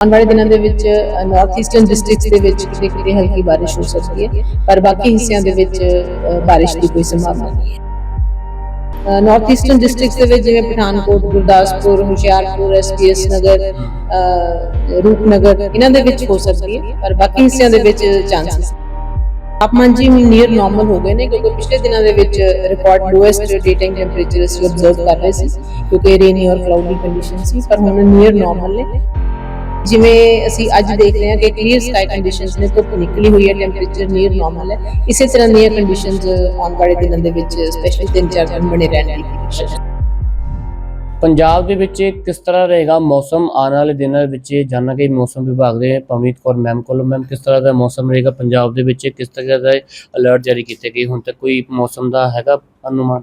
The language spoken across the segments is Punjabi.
ਆਉਣ ਵਾਲੇ ਦਿਨਾਂ ਦੇ ਵਿੱਚ ਨਾਰਥ ਈਸਟਰਨ ਡਿਸਟ੍ਰਿਕਟਸ ਦੇ ਵਿੱਚ ਕਿਤੇ ਕਿਤੇ ਹਲਕੀ ਬਾਰਿਸ਼ ਹੋ ਸਕਦੀ ਹੈ ਪਰ ਬਾਕੀ ਹਿੱਸਿਆਂ ਦੇ ਵਿੱਚ ਅ, ਦੀ ਕੋਈ ਸੰਭਾਵਨਾ ਨਹੀਂ ਹੈ। ਨਾਰਥ ਈਸਟਰਨ ਡਿਸਟ੍ਰਿਕਟਸ ਦੇ ਵਿੱਚ ਜਿਵੇਂ ਪਠਾਨਕੋਟ ਗੁਰਦਾਸਪੁਰ ਹੁਸ਼ਿਆਰਪੁਰ ਐਸਪੀਐਸ ਨਗਰ ਰੂਪਨਗਰ ਇਹਨਾਂ ਦੇ ਵਿੱਚ ਹੋ ਸਕਦੀ ਹੈ ਪਰ ਬਾਕੀ ਹਿੱਸਿਆਂ ਦੇ ਵਿੱਚ ਚਾਂਸਸ ਤਾਪਮਾਨ ਜੀ ਨੀਅਰ ਨਾਰਮਲ ਹੋ ਗਏ ਨੇ ਕਿਉਂਕਿ ਪਿਛਲੇ ਦਿਨਾਂ ਦੇ ਵਿੱਚ ਰਿਕਾਰਡ ਲੋਐਸਟ ਡੇ ਟੈਂਪਰੇਚਰ ਅਸੀਂ ਅਬਜ਼ਰਵ ਕਰ ਰਹੇ ਸੀ ਕਿਉਂਕਿ ਰੇਨੀ ਔਰ ਕਲਾਉਡੀ ਕੰਡੀਸ਼ਨ ਸੀ ਪਰ ਹੁਣ ਨੀਅਰ ਨਾਰਮਲ ਨੇ। ਜਿਵੇਂ ਅਸੀਂ ਅੱਜ ਦੇਖ ਰਹੇ ਹਾਂ ਕਿ ਕਲੀਅਰ ਸਕਾਈ ਕੰਡੀਸ਼ਨਸ ਨੇ ਧੁੱਪ ਨਿਕਲੀ ਹੋਈ ਹੈ ਟੈਂਪਰੇਚਰ ਨੀਅਰ ਨਾਰਮਲ ਹੈ। ਇਸੇ ਤਰ੍ਹਾਂ ਦੀਆਂ ਕੰਡੀਸ਼ਨਸ ਆਉਣ ਵਾਲੇ ਦਿਨਾਂ ਦੇ ਵਿੱਚ ਸਪੈਸ਼ਲੀ 3-4 ਦਿਨ ਬਣੇ ਰਹਿਣ ਦੀ prediction ਪੰਜਾਬ ਦੇ ਵਿੱਚ ਕਿਸ ਤਰ੍ਹਾਂ ਰਹੇਗਾ ਮੌਸਮ? ਆਉਣ ਵਾਲੇ ਦਿਨਾਂ ਵਿੱਚ ਜਾਣਾਂਗੇ ਮੌਸਮ ਵਿਭਾਗ ਦੇ ਪਮੀਤ ਕੌਰ ਮੈਮ ਕੋਲੋਂ ਮੈਮ ਕਿਸ ਤਰ੍ਹਾਂ ਦਾ ਮੌਸਮ ਰਹੇਗਾ? ਪੰਜਾਬ ਦੇ ਵਿੱਚ ਕਿਸ ਤਰ੍ਹਾਂ ਦਾ ਅਲਰਟ ਜਾਰੀ ਕੀਤੇ ਗਏ? ਹੁਣ ਤੱਕ ਕੋਈ ਮੌਸਮ ਦਾ ਹੈਗਾ ਅਨੁਮਾਨ?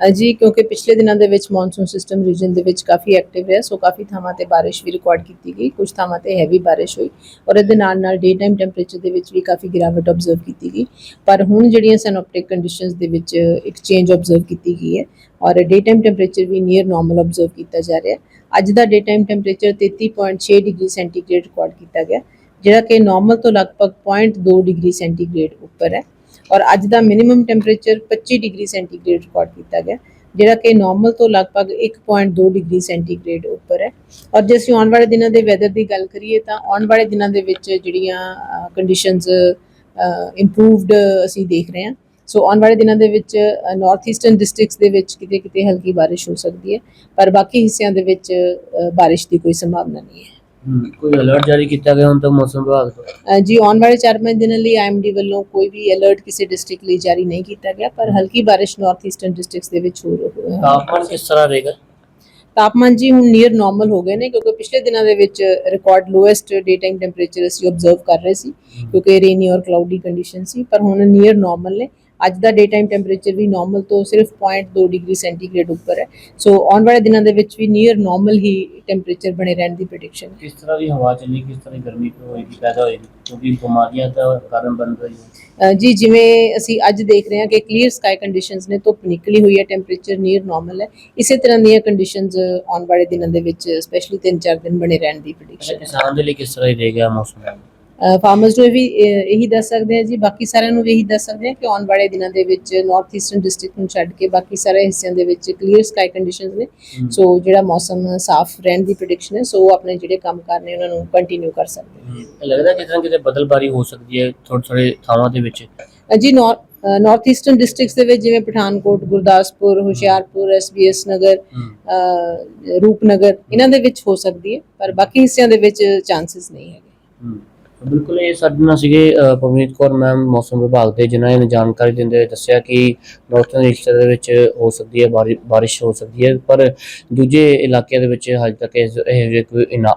ਜੀ, ਕਿਉਂਕਿ ਪਿਛਲੇ ਦਿਨਾਂ ਦੇ ਵਿੱਚ ਮੌਨਸੂਨ ਸਿਸਟਮ ਰੀਜਨ ਦੇ ਵਿੱਚ ਕਾਫੀ ਐਕਟਿਵ ਰਿਹਾ, ਸੋ ਕਾਫੀ ਥਾਵਾਂ ਤੇ ਬਾਰਿਸ਼ ਵੀ ਰਿਕਾਰਡ ਕੀਤੀ ਗਈ ਕੁਝ ਥਾਵਾਂ ਤੇ ਹੈਵੀ ਬਾਰਿਸ਼ ਹੋਈ ਔਰ ਇਹਦੇ ਨਾਲ ਨਾਲ ਡੇ ਟਾਈਮ ਟੈਂਪਰੇਚਰ ਦੇ ਵਿੱਚ ਵੀ ਕਾਫੀ ਗਿਰਾਵਟ ਆਬਜ਼ਰਵ ਕੀਤੀ ਗਈ, ਪਰ ਹੁਣ ਜਿਹੜੀਆਂ ਸੈਨੋਪਟਿਕ ਕੰਡੀਸ਼ਨਸ ਦੇ ਵਿੱਚ ਇੱਕ ਚੇਂਜ ਆਬਜ਼ਰਵ ਕੀਤੀ ਗਈ ਹੈ ਔਰ ਡੇ ਟਾਈਮ ਟੈਂਪਰੇਚਰ ਵੀ ਨੀਅਰ ਨਾਰਮਲ ਆਬਜ਼ਰਵ ਕੀਤਾ ਜਾ ਰਿਹਾ, ਅੱਜ ਦਾ day time temperature 33.6 degree centigrade record ਕੀਤਾ ਗਿਆ, ਜਿਹੜਾ ਕਿ ਨਾਰਮਲ ਤੋਂ ਲਗਭਗ 0.2 ਡਿਗਰੀ ਸੈਂਟੀਗ੍ਰੇਡ ਉੱਪਰ ਹੈ। ਔਰ ਅੱਜ ਦਾ minimum temperature 25 degree centigrade record ਕੀਤਾ ਗਿਆ, ਜਿਹੜਾ ਕਿ ਨਾਰਮਲ ਤੋਂ ਲਗਭਗ 1.2 ਡਿਗਰੀ ਸੈਂਟੀਗ੍ਰੇਡ ਉੱਪਰ ਹੈ। ਔਰ ਜੇ ਅਸੀਂ ਆਉਣ ਵਾਲੇ ਦਿਨਾਂ ਦੇ ਵੈਦਰ ਦੀ ਗੱਲ ਕਰੀਏ ਤਾਂ ਆਉਣ ਵਾਲੇ ਦਿਨਾਂ ਦੇ ਵਿੱਚ ਜਿਹੜੀਆਂ ਕੰਡੀਸ਼ਨਸ ਇੰਪਰੂਵਡ ਅਸੀਂ ਦੇਖ ਰਹੇ ਹਾਂ। ਸੋ ਆਉਣ ਵਾਲੇ ਦਿਨਾਂ ਦੇ ਵਿੱਚ ਨਾਰਥ ਈਸਟਰਨ ਡਿਸਟ੍ਰਿਕਟਸ ਦੇ ਵਿੱਚ ਕਿਤੇ ਕਿਤੇ ਹਲਕੀ ਬਾਰਿਸ਼ ਹੋ ਸਕਦੀ ਹੈ, ਪਰ ਬਾਕੀ ਹਿੱਸਿਆਂ ਦੇ ਵਿੱਚ ਬਾਰਿਸ਼ ਦੀ ਕੋਈ ਸੰਭਾਵਨਾ ਨਹੀਂ ਹੈ। ਕੋਈ ਅਲਰਟ ਜਾਰੀ ਕੀਤਾ ਗਿਆ ਹੁਣ ਤੱਕ ਮੌਸਮ ਵਿਭਾਗ ਤੋਂ? ਅ, ਜੀ ਆਉਣ ਵਾਲੇ 4-5 ਦਿਨਾਂ ਲਈ ਆਈਐਮਡੀ ਵੱਲੋਂ ਕੋਈ ਵੀ ਅਲਰਟ ਕਿਸੇ ਡਿਸਟ੍ਰਿਕਟ ਲਈ ਜਾਰੀ ਨਹੀਂ ਕੀਤਾ ਗਿਆ ਪਰ ਹਲਕੀ ਬਾਰਿਸ਼ ਨਾਰਥ ਈਸਟਰਨ ਡਿਸਟ੍ਰਿਕਟਸ ਦੇ ਵਿੱਚ ਹੋ ਰਹੀ ਹੈ। ਤਾਪਮਾਨ ਕਿਸ ਤਰ੍ਹਾਂ ਰਹੇਗਾ? ਤਾਪਮਾਨ ਜੀ ਹੁਣ ਨੀਅਰ ਨਾਰਮਲ ਹੋ ਗਏ ਨੇ ਕਿਉਂਕਿ ਪਿਛਲੇ ਦਿਨਾਂ ਦੇ ਵਿੱਚ record lowest day time temperature ਅਸੀਂ ਆਬਜ਼ਰਵ ਕਰ ਰਹੇ ਸੀ ਕਿਉਂਕਿ ਰੇਨੀ ਔਰ ਕਲਾਉਡੀ ਕੰਡੀਸ਼ਨ ਸੀ ਪਰ ਹੁਣ ਨੀਅਰ ਨਾਰਮਲ ਨੇ। ਅੱਜ ਦਾ ਡੇ ਟਾਈਮ ਟੈਂਪਰੇਚਰ ਵੀ ਨਾਰਮਲ ਤੋਂ ਸਿਰਫ 0.2 ਡਿਗਰੀ ਸੈਂਟੀਗ੍ਰੇਡ ਉੱਪਰ ਹੈ। ਸੋ ਆਉਣ ਵਾਲੇ ਦਿਨਾਂ ਦੇ ਵਿੱਚ ਵੀ ਨੀਅਰ ਨਾਰਮਲ ਹੀ ਟੈਂਪਰੇਚਰ ਬਣੇ ਰਹਿਣ ਦੀ ਪ੍ਰੈਡਿਕਸ਼ਨ ਹੈ। ਕਿਸ ਤਰ੍ਹਾਂ ਦੀ ਹਵਾ ਚੱਲੀ ਕਿਸ ਤਰ੍ਹਾਂ ਦੀ ਗਰਮੀ ਹੋਏਗੀ ਪੈਦਾ ਹੋਏਗੀ? ਕਿਉਂਕਿ ਬਿਮਾਰੀਆਂ ਦਾ ਕਾਰਨ ਬਣ ਰਹੀ ਹੈ। ਜੀ ਜਿਵੇਂ ਅਸੀਂ ਅੱਜ ਦੇਖ ਰਹੇ ਹਾਂ ਕਿ ਕਲੀਅਰ ਸਕਾਈ ਕੰਡੀਸ਼ਨਸ ਨੇ ਧੁੱਪ ਨਿਕਲੀ ਹੋਈ ਹੈ ਟੈਂਪਰੇਚਰ ਨੀਅਰ ਨਾਰਮਲ ਹੈ। ਇਸੇ ਤਰ੍ਹਾਂ ਦੀਆਂ ਕੰਡੀਸ਼ਨਸ ਆਉਣ ਵਾਲੇ ਦਿਨਾਂ ਦੇ ਵਿੱਚ ਸਪੈਸ਼ਲੀ 3-4 ਦਿਨ ਬਣੇ ਰਹਿਣ ਦੀ ਪ੍ਰੈਡਿਕਸ਼ਨ ਹੈ। ਕਿਸਾਨ ਦੇ ਲਈ ਕਿਸ ਤਰ੍ਹਾਂ ਹੀ ਰਹੇਗਾ ਮੌਸਮ? ਫਾਰਮਰਸ ਨੂੰ ਵੀ ਇਹੀ ਦੱਸ ਸਕਦੇ ਆ ਜੀ ਬਾਕੀ ਸਾਰਿਆਂ ਨੂੰ ਵੀ ਇਹੀ ਦੱਸ ਸਕਦੇ ਆ ਕਿ ਆਉਣ ਵਾਲੇ ਦਿਨਾਂ ਦੇ ਵਿੱਚ ਨਾਰਥ ਈਸਟਰਨ ਡਿਸਟ੍ਰਿਕਟ ਨੂੰ ਛੱਡ ਕੇ ਬਾਕੀ ਸਾਰੇ ਹਿੱਸਿਆਂ ਦੇ ਵਿੱਚ ਕਲੀਅਰ ਸਕਾਈ ਕੰਡੀਸ਼ਨਸ ਨੇ। ਸੋ ਜਿਹੜਾ ਮੌਸਮ ਸਾਫ਼ ਰਹਿਣ ਦੀ ਪ੍ਰੈਡਿਕਸ਼ਨ ਹੈ ਸੋ ਆਪਣੇ ਜਿਹੜੇ ਕੰਮ ਕਰਨੇ ਉਹਨਾਂ ਨੂੰ ਕੰਟੀਨਿਊ ਕਰ ਸਕਦੇ ਲੱਗਦਾ ਕਿਤੇ ਨਾ ਕਿਤੇ ਬਦਲਬਾਰੀ ਹੋ ਸਕਦੀ ਹੈ ਥੋੜੇ ਥੋੜੇ ਥਾਵਾਂ ਦੇ ਵਿੱਚ। ਜੀ ਨਾਰਥ ਈਸਟਰਨ ਡਿਸਟ੍ਰਿਕਟਸ ਦੇ ਵਿੱਚ ਜਿਵੇਂ ਪਠਾਨਕੋਟ ਗੁਰਦਾਸਪੁਰ ਹੁਸ਼ਿਆਰਪੁਰ ਐਸਬੀਐਸ ਨਗਰ ਰੂਪਨਗਰ ਇਹਨਾਂ ਦੇ ਵਿੱਚ ਹੋ ਸਕਦੀ ਹੈ ਪਰ ਬਾਕੀ ਹਿੱਸਿਆਂ ਦੇ ਵਿੱਚ ਚਾਂਸਸ ਨਹੀਂ ਹੈਗੇ। ਬਿਲਕੁਲ ਇਹ ਸਾਡੇ ਨਾਲ ਸੀਗੇ ਅ, ਪਵਨੀਤ ਕੌਰ ਮੈਮ ਮੌਸਮ ਵਿਭਾਗ ਦੇ ਜਿਨ੍ਹਾਂ ਨੇ ਜਾਣਕਾਰੀ ਦਿੰਦੇ ਹੋਏ ਦੱਸਿਆ ਕਿ ਨਾਰਥਰਨ ਈਸਟਰ ਦੇ ਵਿੱਚ ਹੋ ਸਕਦੀ ਹੈ ਬਾਰਿ- ਬਾਰਿਸ਼ ਹੋ ਸਕਦੀ ਹੈ ਪਰ ਦੂਜੇ ਇਲਾਕਿਆਂ ਦੇ ਵਿੱਚ ਹਜੇ ਤੱਕ ਇਸ ਇਹ ਜਿਹੇ ਕੋਈ ਇਨਾ-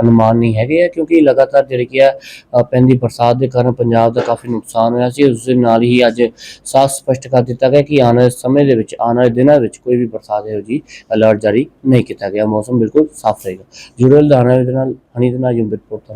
ਅਨੁਮਾਨ ਨਹੀਂ ਹੈਗੇ ਆ ਕਿਉਂਕਿ ਲਗਾਤਾਰ ਜਿਹੜੀ ਕਿ ਆ ਪੈਂਦੀ ਬਰਸਾਤ ਦੇ ਕਾਰਨ ਪੰਜਾਬ ਦਾ ਕਾਫੀ ਨੁਕਸਾਨ ਹੋਇਆ ਸੀ ਉਸ ਦੇ ਨਾਲ ਹੀ ਅੱਜ ਸਾਫ਼ ਸਪਸ਼ਟ ਕਰ ਦਿੱਤਾ ਗਿਆ ਕਿ ਆਉਣ ਵਾਲੇ ਸਮੇਂ ਦੇ ਵਿੱਚ ਆਉਣ ਵਾਲੇ ਦਿਨਾਂ ਵਿੱਚ ਕੋਈ ਵੀ ਬਰਸਾਤ ਇਹੋ ਜੀ ਅਲਰਟ ਜਾਰੀ ਨਹੀਂ ਕੀਤਾ ਗਿਆ ਮੌਸਮ ਬਿਲਕੁਲ ਸਾਫ਼ ਰਹੇਗਾ। ਜੁੜੇ ਦਾਣਾ ਦੇ ਨਾਲ ਹਨੀ ਦੇ ਨਾਲ ਯੂਮ ਰਿਪੋਰਟ